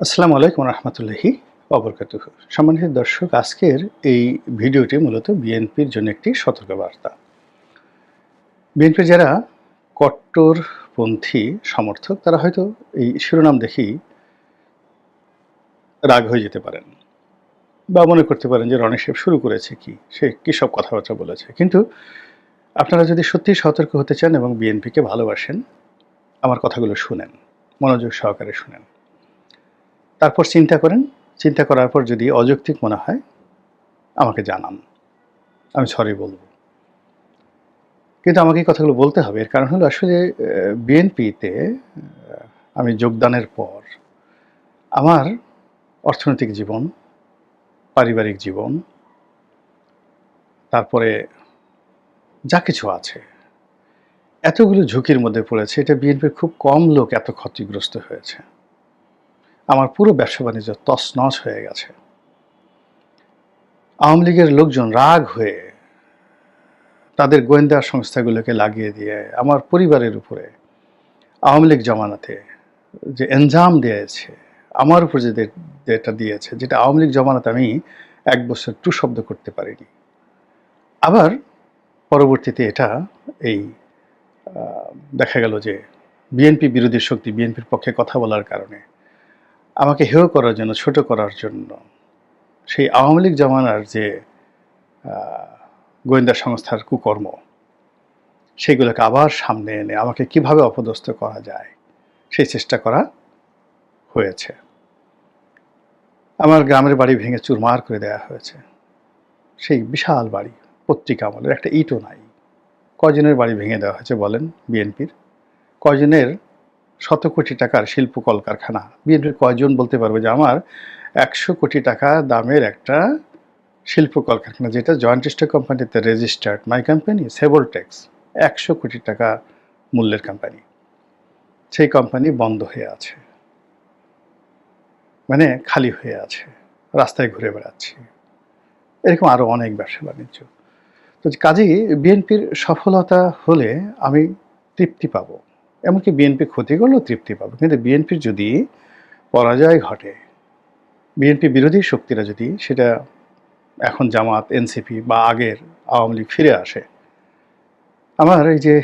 আসসালামু আলাইকুম রহমতুল্লাহি অবরকাত সম্মানিত দর্শক, আজকের এই ভিডিওটি মূলত বিএনপির জন্য একটি সতর্কবার্তা। বিএনপি যারা কট্টরপন্থী সমর্থক, তারা হয়তো এই শিরোনাম দেখেই রাগ হয়ে যেতে পারেন বা মনে করতে পারেন যে রণেশ শুরু করেছে কি, সে কী সব কথাবার্তা বলেছে। কিন্তু আপনারা যদি সত্যি সতর্ক হতে চান এবং বিএনপিকে ভালোবাসেন, আমার কথাগুলো শুনেন, মনোযোগ সহকারে শুনেন। তারপর চিন্তা করেন, চিন্তা করার পর যদি অযৌক্তিক মনে হয়, আমাকে জানান। আমি সরি বলব। কিন্তু আমাকে এই কথাগুলো বলতে হবে। এর কারণ হলো আসলে বিএনপিতে আমি যোগদানের পর আমার অর্থনৈতিক জীবন, পারিবারিক জীবন, তারপরে যা কিছু আছে, এতগুলো ঝুঁকির মধ্যে পড়েছে, এটা বিএনপির খুব কম লোক এত ক্ষতিগ্রস্ত হয়েছে। আমার পুরো ব্যবসা বাণিজ্য তছনছ হয়ে গেছে। আওয়ামী লীগের লোকজন রাগ হয়ে তাদের গোয়েন্দা সংস্থাগুলোকে লাগিয়ে দিয়ে আমার পরিবারের উপরে আওয়ামী লীগ জমানাতে যে এনজাম দিয়েছে, আমার উপর যে যেটা দিয়েছে, যেটা আওয়ামী লীগ জমানাতে আমি এক বছর টু শব্দ করতে পারিনি। আবার পরবর্তীতে এটা এই দেখা গেল যে বিএনপি বিরোধী শক্তি বিএনপির পক্ষে কথা বলার কারণে আমাকে হেয় করার জন্য, ছোট করার জন্য। সেই আওয়ামী লীগ জমানার যে গোয়েন্দা সংস্থার কুকর্ম, সেগুলোকে আবার সামনে এনে আমাকে কীভাবে অপদস্থ করা যায় সেই চেষ্টা করা হয়েছে। আমার গ্রামের বাড়ি ভেঙে চুরমার করে দেওয়া হয়েছে। সেই বিশাল বাড়ি, পত্রিকা আমলের একটা ইটও নাই। কজনের বাড়ি ভেঙে দেওয়া হয়েছে বলেন বিএনপির। কজনের শত কোটি টাকার শিল্প কলকারখানা। বিএনপির কয়জন বলতে পারবে যে আমার একশো কোটি টাকা দামের একটা শিল্প কলকারখানা, যেটা জয়েন্ট স্টক কোম্পানিতে রেজিস্টার্ড মাই কোম্পানি সেবলটেক্স একশো কোটি টাকা মূল্যের কোম্পানি সেই কোম্পানি বন্ধ হয়ে আছে। মানে খালি হয়ে আছে। রাস্তায় ঘুরে বেড়াচ্ছি। এরকম আরও অনেক ব্যবসা বাণিজ্য। তো কাজেই বিএনপির সফলতা হলে আমি তৃপ্তি পাবো। এমনকি বিএনপি ক্ষতি করলেও তৃপ্তি পাবে। কিন্তু বিএনপির যদি পরাজয় ঘটে, বিএনপি বিরোধী শক্তিরা যদি সেটা এখন জামাত, এনসিপি বা আগের আওয়ামী লীগ ফিরে আসে, আমার এই যে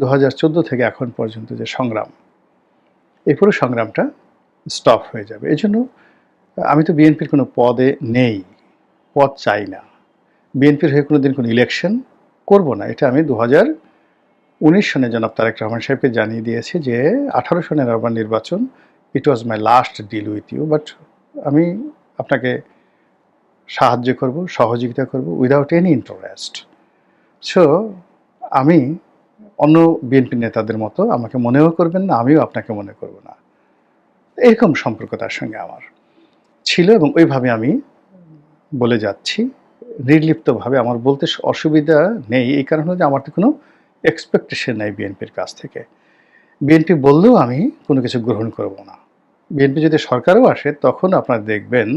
দু হাজার চোদ্দ থেকে এখন পর্যন্ত যে সংগ্রাম, এই পুরো সংগ্রামটা স্টপ হয়ে যাবে। এই জন্য আমি তো বিএনপির কোনো পদে নেই, পদ চাই না। বিএনপির হয়ে কোনো দিন কোনো ইলেকশন করব না, এটা আমি দু হাজার উনিশ সনে জনাব তারেক রহমান সাহেবকে জানিয়ে দিয়েছে যে, আঠারো সনের আবার নির্বাচন it was my last deal with you but আমি আপনাকে সাহায্য করব, সহযোগিতা করব উইদাউট এনি ইন্টারেস্ট সো আমি অন্য বিএনপি নেতাদের মতো আমাকে মনেও করবেন না, আমিও আপনাকে মনে করব না। এরকম সম্পর্ক তার সঙ্গে আমার ছিল এবং ওইভাবে আমি বলে যাচ্ছি। নির্লিপ্তভাবে আমার বলতে অসুবিধা নেই, এই কারণে যে আমার তো কোনো এক্সপেকটেশন নেই বিএনপির কাছ থেকে। বিএনপি বললেও আমি কোনো কিছু গ্রহণ করব না। বিএনপি যদি সরকারও আসে, তখন আপনারা দেখবেন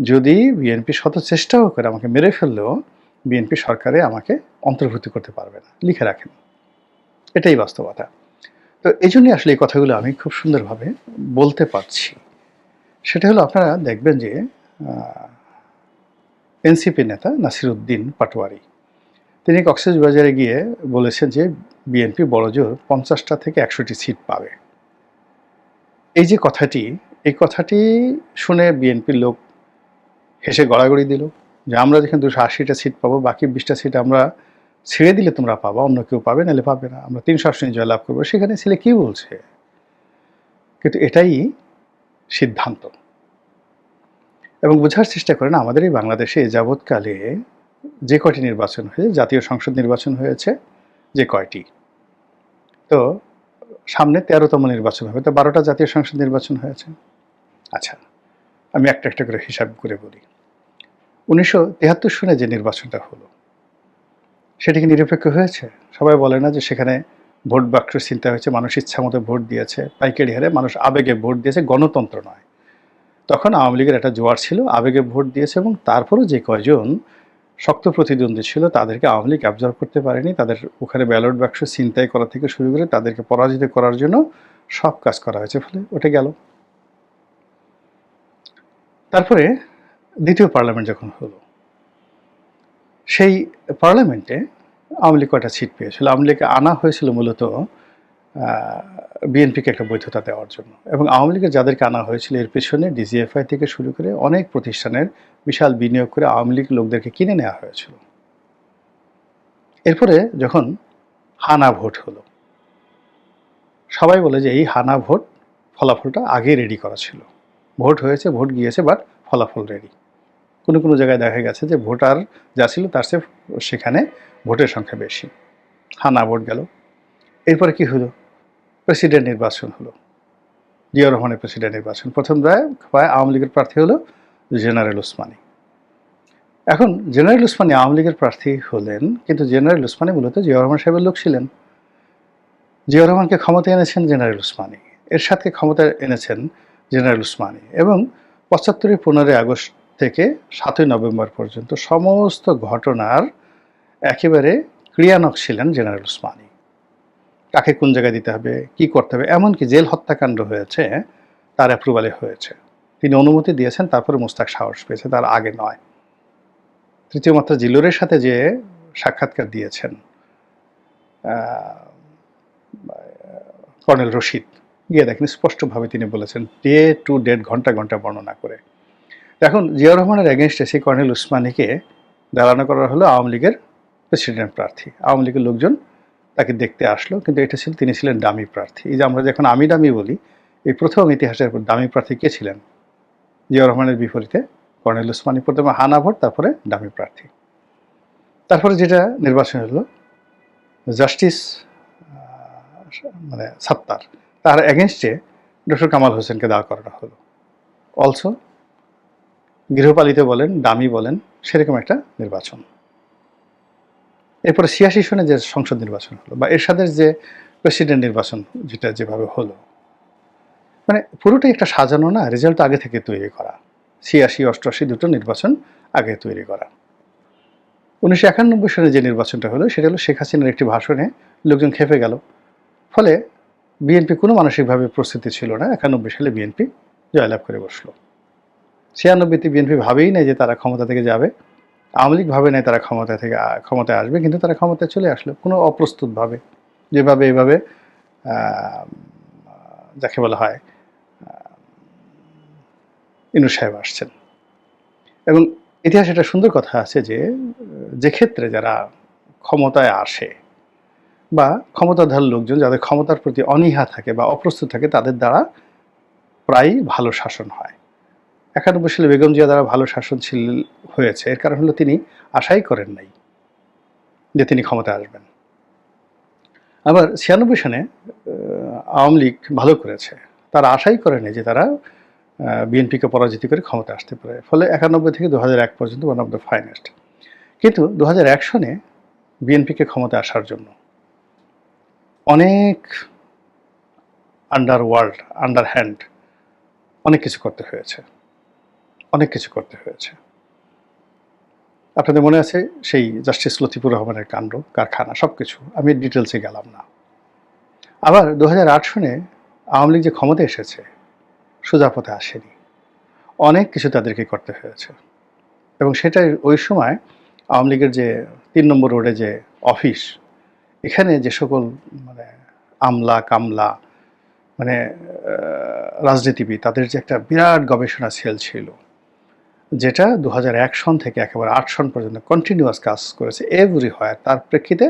যদি বিএনপি শত চেষ্টাও করে আমাকে মেরে ফেললেও বিএনপি সরকারে আমাকে অন্তর্ভুক্ত করতে পারবে না, লিখে রাখেন এটাই বাস্তবতা। তো এই জন্যই আসলে এই কথাগুলো আমি খুব সুন্দরভাবে বলতে পারছি। সেটা হলো আপনারা দেখবেন যে এনসিপি নেতা নাসির উদ্দিন পাটোয়ারি। তিনি বাজারে গিয়ে বলেছেন যে বিএনপি বড়জোর পঞ্চাশটা থেকে একশোটি সিট পাবে। এই যে কথাটি, এই কথাটি শুনে বিএনপির লোক হেসে গড়াগড়ি দিল যে আমরা যেখানে দুশো আশিটা সিট পাবো, বাকি বিশটা সিট আমরা ছেড়ে দিলে তোমরা পাবা, অন্য কেউ পাবে নাহলে পাবে না। আমরা তিনশো আসনে জয়লাভ করব। সেখানে ছেলে কি বলছে? কিন্তু এটাই সিদ্ধান্ত। এবং বোঝার চেষ্টা করেন, আমাদের এই বাংলাদেশে যাবৎকালে যে কয়টি নির্বাচন হয়েছে জাতীয় সংসদ নির্বাচন হয়েছে যে কয়টি? তো সামনে তেরোতম নির্বাচন হবে, তো বারোটা জাতীয় সংসদ নির্বাচন হয়েছে। আচ্ছা আমি একটা একটা করে হিসাব করে বলি। উনিশশো তেহাত্তর সনে যে নির্বাচনটা হলো, সেটা কি নিরপেক্ষ হয়েছে? সবাই বলে না যে সেখানে ভোট বাক্স চিন্তা হয়েছে, মানুষ ইচ্ছা মতো ভোট দিয়েছে, পাইকারি হারে মানুষ আবেগে ভোট দিয়েছে, গণতন্ত্র নয়। তখন আওয়ামী লীগের একটা জোয়ার ছিল, আবেগে ভোট দিয়েছে এবং তারপরও যে কয়জন শক্ত প্রতিদ্বন্দ্বী ছিল, তাদেরকে আওয়ামী লীগ অ্যাবজর্ভ করতে পারেনি, তাদের ওখানে ব্যালট বাক্স চিন্তাই করা থেকে শুরু করে তাদেরকে পরাজিত করার জন্য সব কাজ করা হয়েছে, ফলে ওটা গেল। তারপরে দ্বিতীয় পার্লামেন্ট যখন হলো, সেই পার্লামেন্টে আওয়ামী লীগ কয়টা সিট পেয়েছিল? আওয়ামী লীগকে আনা হয়েছিল মূলত বিএনপিকে একটা বৈধতা দেওয়ার জন্য। এবং আওয়ামী লীগের যাদেরকে আনা হয়েছিল এর পেছনে ডিজিএফআই থেকে শুরু করে অনেক প্রতিষ্ঠানের বিশাল বিনিয়োগ করে আওয়ামী লীগ লোকদেরকে কিনে নেওয়া হয়েছিল। এরপরে যখন হানা ভোট হলো, সবাই বলে যে এই হানা ভোট ফলাফলটা আগে রেডি করা ছিল। ভোট হয়েছে, ভোট গিয়েছে বাট ফলাফল রেডি কোনো কোনো জায়গায় দেখা গেছে যে ভোটার যা ছিল তার চেয়ে সেখানে ভোটের সংখ্যা বেশি। হানা ভোট গেল। এরপরে কি হলো? প্রেসিডেন্ট নির্বাচন হলো। জিয়া রহমানের প্রেসিডেন্ট নির্বাচন। প্রথম হয় আওয়ামী লীগের প্রার্থী হলো জেনারেল ওসমানী। এখন জেনারেল ওসমানী আওয়ামী লীগের প্রার্থী হলেন, কিন্তু জেনারেল ওসমানী মূলত জিয়া রহমান সাহেবের লোক ছিলেন। জিয়া রহমানকে ক্ষমতা এনেছেন জেনারেল ওসমানী। এরশাদকে ক্ষমতা এনেছেন জেনারেল ওসমানী। এবং পঁচাত্তরের পনেরোই আগস্ট থেকে সাতই নভেম্বর পর্যন্ত সমস্ত ঘটনার একেবারে ক্রিয়ানক ছিলেন জেনারেল ওসমানী। কাকে কোন জায়গায় দিতে হবে, কি করতে হবে, এমনকি জেল হত্যাকাণ্ড হয়েছে, তার অ্যাপ্রুভালে হয়েছে। তিনি অনুমতি দিয়েছেন, তারপরে মুস্তাক সাহস পেয়েছে, তার আগে নয়। তৃতীয় মাত্রা জিলোরের সাথে যে সাক্ষাৎকার দিয়েছেন কর্নেল রশিদ, গিয়ে দেখেন স্পষ্টভাবে তিনি বলেছেন, ডে টু ডেট, ঘণ্টা ঘণ্টা বর্ণনা করে। এখন জিয়া রহমানের এগেনস্টে সেই কর্নেল উসমানীকে দাঁড়ানো করা হলো আওয়ামী লীগের প্রেসিডেন্ট প্রার্থী। আওয়ামী লীগের লোকজন তাকে দেখতে আসলো, কিন্তু এটা ছিল, তিনি ছিলেন দামি প্রার্থী। এই যে আমরা যখন আমি দামি বলি, এই প্রথম ইতিহাসের দামি প্রার্থী কে ছিলেন? জিয়া রহমানের বিপরীতে কর্নেল উসমানী, প্রথমে হানা ভোট তারপরে দামি প্রার্থী। তারপরে যেটা নির্বাচন হলো, জাস্টিস মানে সাত্তার, তার এগেনস্টে ডক্টর কামাল হোসেনকে দাঁড় করানো হলো। অলসো গৃহপালিত বলেন, দামি বলেন, সেরকম একটা নির্বাচন। এরপরে ছিয়াশি সনে যে সংসদ নির্বাচন হলো বা এরশাদের যে প্রেসিডেন্ট নির্বাচন, যেটা যেভাবে হলো মানে পুরোটাই একটা সাজানো না রেজাল্ট আগে থেকে তৈরি করা। ছিয়াশি, অষ্টআশি দুটো নির্বাচন আগে তৈরি করা। উনিশশো একানব্বই সনে যে নির্বাচনটা হলো, সেটা হলো শেখ হাসিনার একটি ভাষণে লোকজন খেপে গেল। ফলে বিএনপি কোনো মানসিকভাবে প্রস্তুতি ছিল না, একানব্বই সালে বিএনপি জয়লাভ করে বসল। ছিয়ানব্বইতে বিএনপি ভাবেই নাই যে তারা ক্ষমতা থেকে যাবে। আওয়ামী ভাবে নাই তারা ক্ষমতা থেকে ক্ষমতায় আসবে, কিন্তু তারা ক্ষমতায় চলে আসলো কোনো অপ্রস্তুতভাবে যেভাবে, এভাবে যাকে বলা হয় ইনু সাহেব আসছেন। এবং ইতিহাসে একটা সুন্দর কথা আছে যে যে ক্ষেত্রে যারা ক্ষমতায় আসে বা ক্ষমতাধার লোকজন যাদের ক্ষমতার প্রতি অনীহা থাকে বা অপ্রস্তুত থাকে, তাদের দ্বারা প্রায়ই ভালো শাসন হয়। একানব্বই সালে বেগম জিয়া দ্বারা ভালো শাসন ছিল হয়েছে। এর কারণ হলো তিনি আশাই করেন নাই যে তিনি ক্ষমতায় আসবেন। আবার ছিয়ানব্বই সালে আওয়ামী লীগ ভালো করেছে। তারা আশাই করেনি যে তারা বিএনপিকে পরাজিত করে ক্ষমতা আসতে পারে। ফলে একানব্বই থেকে দু এক পর্যন্ত ওয়ান অফ দ্য ফাইনেস্ট কিন্তু দু এক সনে বিএনপিকে ক্ষমতা আসার জন্য অনেক আন্ডার ওয়ার্ল্ড আন্ডার হ্যান্ড অনেক কিছু করতে হয়েছে। অনেক কিছু করতে হয়েছে। আপনাদের মনে আছে সেই জাস্টিস লতিফুর রহমানের কাণ্ড, কারখানা সব কিছু আমি ডিটেলসে গেলাম না। আবার দু সনে আওয়ামী লীগ যে ক্ষমতা এসেছে, সোজা পথে আসেনি। অনেক কিছু তাদেরকে করতে হয়েছে। এবং সেটাই ওই সময় আওয়ামী লীগের যে তিন নম্বর রোডে যে অফিস, এখানে যে সকল মানে আমলা, কামলা মানে রাজনীতিবিদ, তাদের যে একটা বিরাট গবেষণা সেল ছিল। যেটা দু হাজার এক সন থেকে একেবারে আট সন পর্যন্ত কন্টিনিউয়াস কাজ করেছে এভরি হয় তার প্রেক্ষিতে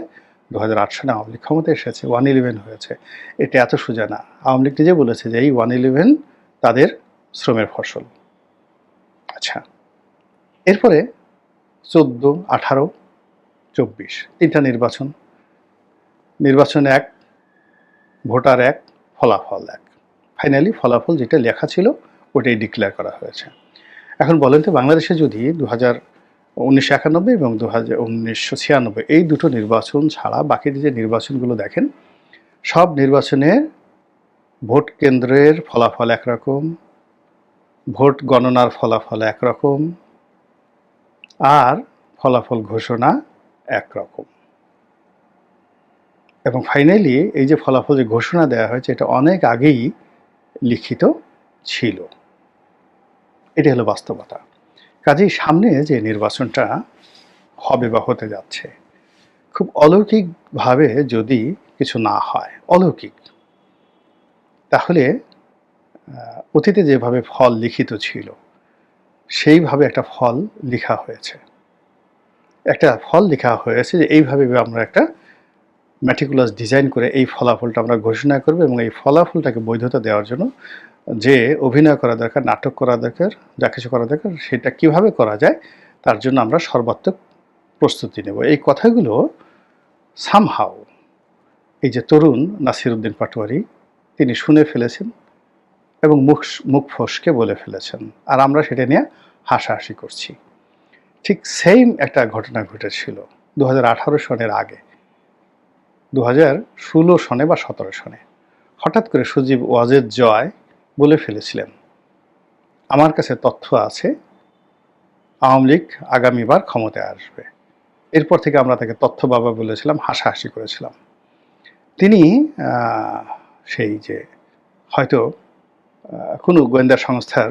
দু হাজার আট সনে আওয়ামী লীগ ক্ষমতা এসেছে, ওয়ান ইলেভেন হয়েছে। এটা এত সোজা না। আওয়ামী লীগ নিজে বলেছে যে এই ওয়ান ইলেভেন তাদের শ্রমের ফসল। আচ্ছা এরপরে চোদ্দ, আঠারো, চব্বিশ, তিনটা নির্বাচন। নির্বাচন এক, ভোটার এক, ফলাফল এক। ফাইনালি ফলাফল যেটা লেখা ছিল, ওটাই ডিক্লেয়ার করা হয়েছে। এখন বলেন তো, বাংলাদেশে যদি দু হাজার উনিশশো একানব্বই এবং দু হাজার উনিশশো ছিয়ানব্বই এই দুটো নির্বাচন ছাড়া বাকি যে নির্বাচনগুলো দেখেন, সব নির্বাচনের ভোট কেন্দ্রের ফলাফল একরকম, ভোট গণনার ফলাফল একরকম, আর ফলাফল ঘোষণা একরকম। এবং ফাইনালি এই যে ফলাফল যে ঘোষণা দেওয়া হয়েছে, এটা অনেক আগেই লিখিত ছিল। এটি হলো বাস্তবতা। কাজেই সামনে যে নির্বাচনটা হবে বা হতে যাচ্ছে, খুব অলৌকিকভাবে যদি কিছু না হয়, অলৌকিক, তাহলে অতীতে যেভাবে ফল লিখিত ছিল, সেইভাবে একটা ফল লিখা হয়েছে। একটা ফল লেখা হয়েছে যে এইভাবে আমরা একটা ম্যাটিকুলাস ডিজাইন করে এই ফলাফলটা আমরা ঘোষণা করব এবং এই ফলাফলটাকে বৈধতা দেওয়ার জন্য যে অভিনয় করা দরকার নাটক করা দরকার যা কিছু করা দরকার সেটা কীভাবে করা যায়, তার জন্য আমরা সর্বাত্মক প্রস্তুতি নেব। এই কথাগুলো সামহাও এই যে তরুণ নাসিরুদ্দিন পাটোয়ারি, তিনি শুনে ফেলেছেন এবং মুখ মুখ ফসকে বলে ফেলেছেন। আর আমরা সেটা নিয়ে হাসাহাসি করছি। ঠিক সেম একটা ঘটনা ঘটেছিল দু হাজার আঠারো সনের আগে দু ষোলো সনে বা সতেরো সনে। হঠাৎ করে সজীব ওয়াজেদ জয় বলে ফেলেছিলেন। আমার কাছে তথ্য আছে, আওয়ামী লীগ আগামীবার ক্ষমতায় আসবে। এরপর থেকে আমরা তাকে তথ্য বাবা বলেছিলাম, হাসাহাসি করেছিলাম। তিনি সেই যে হয়তো কোনো গোয়েন্দা সংস্থার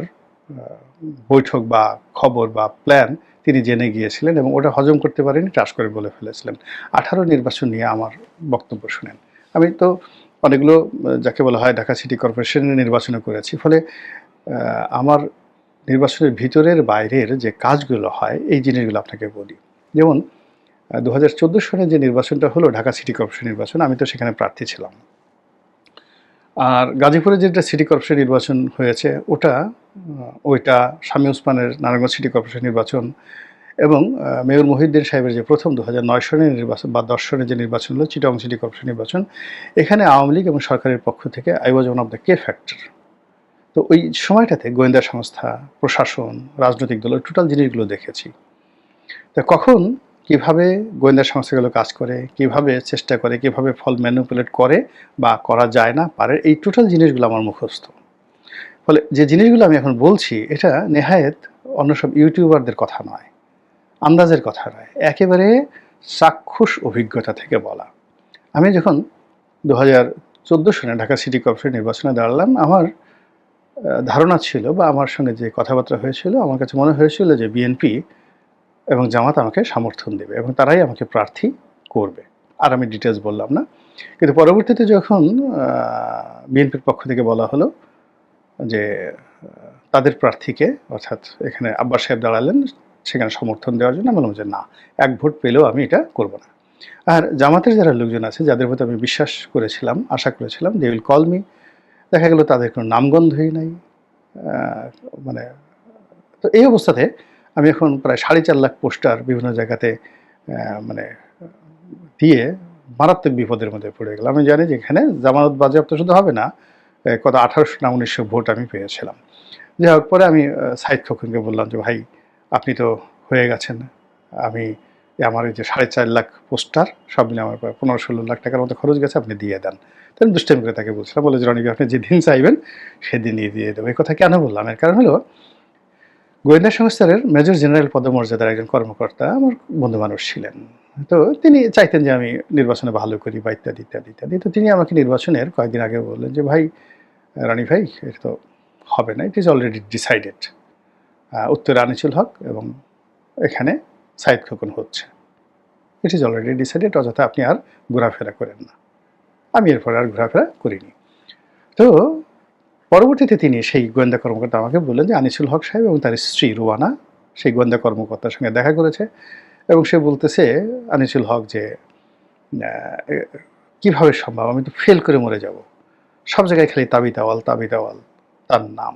বৈঠক বা খবর বা প্ল্যান তিনি জেনে গিয়েছিলেন এবং ওটা হজম করতে পারেনি টাস করে বলে ফেলেছিলেন। আঠারো নির্বাচন নিয়ে আমার বক্তব্য শুনেন। আমি তো অনেকগুলো যাকে বলা হয় ঢাকা সিটি কর্পোরেশনের নির্বাচনে করেছি। ফলে আমার নির্বাচনের ভিতরের বাইরের যে কাজগুলো হয়, এই জিনিসগুলো আপনাকে বলি। যেমন দু হাজার চোদ্দ সালে যে নির্বাচনটা হলো, ঢাকা সিটি কর্পোরেশন নির্বাচন, আমি তো সেখানে প্রার্থী ছিলাম। আর গাজীপুরে যেটা সিটি কর্পোরেশন নির্বাচন হয়েছে, ওটা ওইটা স্বামী ওসমানের নারায়ণগঞ্জ সিটি কর্পোরেশন নির্বাচন এবং মেয়র মহিউদ্দিন সাহেবের যে প্রথম দু হাজার নয় সনের নির্বাচন বা দশ সনের যে নির্বাচন হলো চিটং সিটি কর্পোরেশন নির্বাচন, এখানে আওয়ামী লীগ এবং সরকারের পক্ষ থেকে I was one of the key factor তো ওই সময়টাতে গোয়েন্দা সংস্থা, প্রশাসন, রাজনৈতিক দল টোটাল জিনিসগুলো দেখেছি। তা কখন, কীভাবে গোয়েন্দা সংস্থাগুলো কাজ করে, কীভাবে চেষ্টা করে, কীভাবে ফল ম্যানুপুলেট করে বা করা যায় না পারে, এই টোটাল জিনিসগুলো আমার মুখস্থ। ফলে যে জিনিসগুলো আমি এখন বলছি, এটা নেহায়েত অন্য সব ইউটিউবারদের কথা নয়। আন্দাজের কথা নয়, একেবারে চাক্ষুষ অভিজ্ঞতা থেকে বলা। আমি যখন দু হাজার চোদ্দ সনে ঢাকা সিটি কর্পোরেশন নির্বাচনে দাঁড়ালাম, আমার ধারণা ছিল বা আমার সঙ্গে যে কথাবার্তা হয়েছিল, আমার কাছে মনে হয়েছিল যে বিএনপি এবং জামাত আমাকে সমর্থন দেবে এবং তারাই আমাকে প্রার্থী করবে। আর আমি ডিটেলস বললাম না। কিন্তু পরবর্তীতে যখন বিএনপির পক্ষ থেকে বলা হলো যে তাদের প্রার্থীকে, অর্থাৎ এখানে আব্বাস সাহেব দাঁড়ালেন সেখানে সমর্থন দেওয়ার জন্য আমি বললাম যে না, এক ভোট পেলেও আমি এটা করব না। আর জামাতের যারা লোকজন আছে, যাদের প্রতি আমি বিশ্বাস করেছিলাম, আশা করেছিলাম দে উইল কল মি দেখা গেল তাদের কোনো নামগন্ধই নাই। মানে তো এই অবস্থাতে আমি এখন প্রায় সাড়ে চার লাখ পোস্টার বিভিন্ন জায়গাতে মানে দিয়ে মারাত্মক বিপদের মধ্যে পড়ে গেলাম। আমি জানি যে এখানে জামানত বাজেয়াপ্ত শুধু হবে না কত আঠারোশো না উনিশশো ভোট আমি পেয়েছিলাম। যাই হোক, পরে আমি সাইদ খোকনকে বললাম যে ভাই আপনি তো হয়ে গেছেন। আমি আমার এই যে সাড়ে চার লাখ পোস্টার সব মিলে আমার প্রায় পনেরো ষোলো লাখ টাকার মতো খরচ গেছে, আপনি দিয়ে দেন। তো আমি করে তাকে বলছিলাম বলে যে, রনিকে আপনি যেদিন চাইবেন, সেদিনই দিয়ে দেবো। এই কথা কেন বললাম? এর কারণ হলো, গোয়েন্দা সংস্থার মেজর জেনারেল পদমর্যাদার একজন কর্মকর্তা আমার বন্ধু মানুষ ছিলেন। তো তিনি চাইতেন যে, আমি নির্বাচনে ভালো করি বা ইত্যাদি ইত্যাদি ইত্যাদি। তো তিনি আমাকে নির্বাচনের কয়েকদিন আগে বললেন যে, ভাই, রানী ভাই, এটা তো হবে না ইট ইজ অলরেডি ডিসাইডেড উত্তরে আনিসুল হক এবং এখানে সাইদ খোকন হচ্ছে। ইট ইজ অলরেডি ডিসাইডেড অযথা আপনি আর ঘোরাফেরা করেন না। আমি এরপরে আর ঘোরাফেরা করিনি। তো পরবর্তীতে তিনি সেই গোয়েন্দা কর্মকর্তা আমাকে বললেন যে আনিসুল হক সাহেব এবং তার স্ত্রী রুয়ানা সেই গোয়েন্দা কর্মকর্তার সঙ্গে দেখা করেছে এবং সে বলতেছে, আনিসুল হক যে কীভাবে সম্ভব? আমি তো ফেল করে মরে যাব। সব জায়গায় খালি তাবি তাওয়াল তাবি তাওয়াল তার নাম।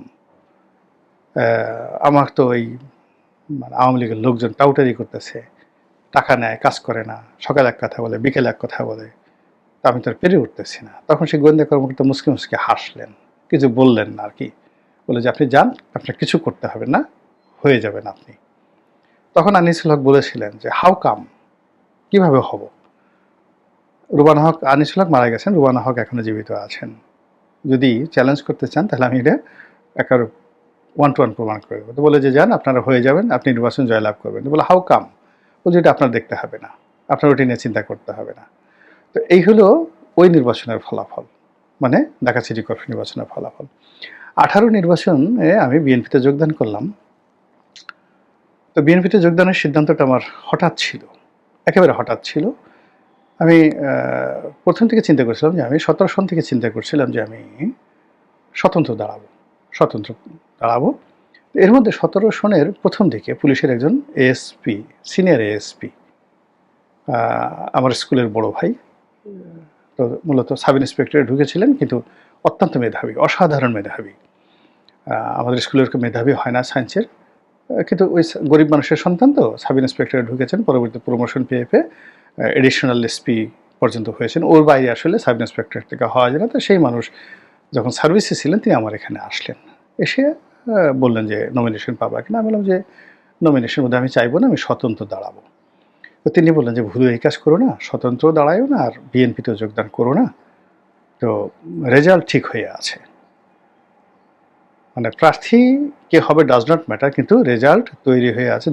আমার তো ওই মানে আওয়ামী লীগের লোকজন টাউটারি করতেছে, টাকা নেয়, কাজ করে না, সকাল এক কথা বলে, বিকেলে এক কথা বলে, তা আমি তো পেরে উঠতেছি না। তখন সেই গোয়েন্দা কর্মকর্তা মুসকে মুসকে হাসলেন, কিছু বললেন না আর কি বলে যে, আপনি যান, আপনার কিছু করতে হবে না, হয়ে যাবেন আপনি। তখন আনিসুল হক বলেছিলেন যে, হাউ কাম? কীভাবে হব? রুবানা হক, আনিসুল হক মারা গেছেন, রুবানা হক এখনও জীবিত আছেন। যদি চ্যালেঞ্জ করতে চান, তাহলে আমি এটা একার ওয়ান টু ওয়ান প্রমাণ করে দেবো। তো বলে যে, যান, আপনারা হয়ে যাবেন, আপনি নির্বাচন জয়লাভ করবেন। বলে হাউ কাম বলছে এটা আপনার দেখতে হবে না। আপনার ওটি নিয়ে চিন্তা করতে হবে না। তো এই হলো ওই নির্বাচনের ফলাফল মানে ঢাকা সিটি কর্পোরেশন নির্বাচনের ফলাফল। আঠারো নির্বাচনে আমি বিএনপিতে যোগদান করলাম। তো বিএনপিতে যোগদানের সিদ্ধান্তটা আমার হঠাৎ ছিল, একেবারে হঠাৎ ছিল। আমি প্রথম থেকে চিন্তা করছিলাম যে, আমি সতেরো সন থেকে চিন্তা করছিলাম যে, আমি স্বতন্ত্র দাঁড়াবো, স্বতন্ত্র দাঁড়াবো। এর মধ্যে সতেরো সনের প্রথম দিকে পুলিশের একজন এএসপি সিনিয়র এএসপি আমার স্কুলের বড় ভাই। তো মূলত সাব ইন্সপেক্টরে ঢুকেছিলেন, কিন্তু অত্যন্ত মেধাবী, অসাধারণ মেধাবী। আমাদের স্কুলের মেধাবী হয় না সায়েন্সের। কিন্তু ওই গরিব মানুষের সন্তান তো, সাব ইন্সপেক্টরে ঢুকেছেন পরবর্তী প্রমোশন পেয়ে পেয়ে এডিশনাল এসপি পর্যন্ত হয়েছেন। ওর বাইরে আসলে সাব ইন্সপেক্টর থেকে হওয়া যায় না। তো সেই মানুষ যখন সার্ভিসে ছিলেন, তিনি আমার এখানে আসলেন। এসে বললেন যে নমিনেশন পাবা কিনা আমি বললাম যে নমিনেশন মধ্যে আমি চাইব না, আমি স্বতন্ত্র দাঁড়াবো। তো তিনি বললেন যে ভুল এই কাজ করো না, স্বতন্ত্র দাঁড়ায়ও না আর বিএনপিতেও যোগদান করো না। তো রেজাল্ট ঠিক হয়ে আছে। মানে প্রার্থী কে হবে ডাজ নট ম্যাটার কিন্তু রেজাল্ট তৈরি হয়ে আছে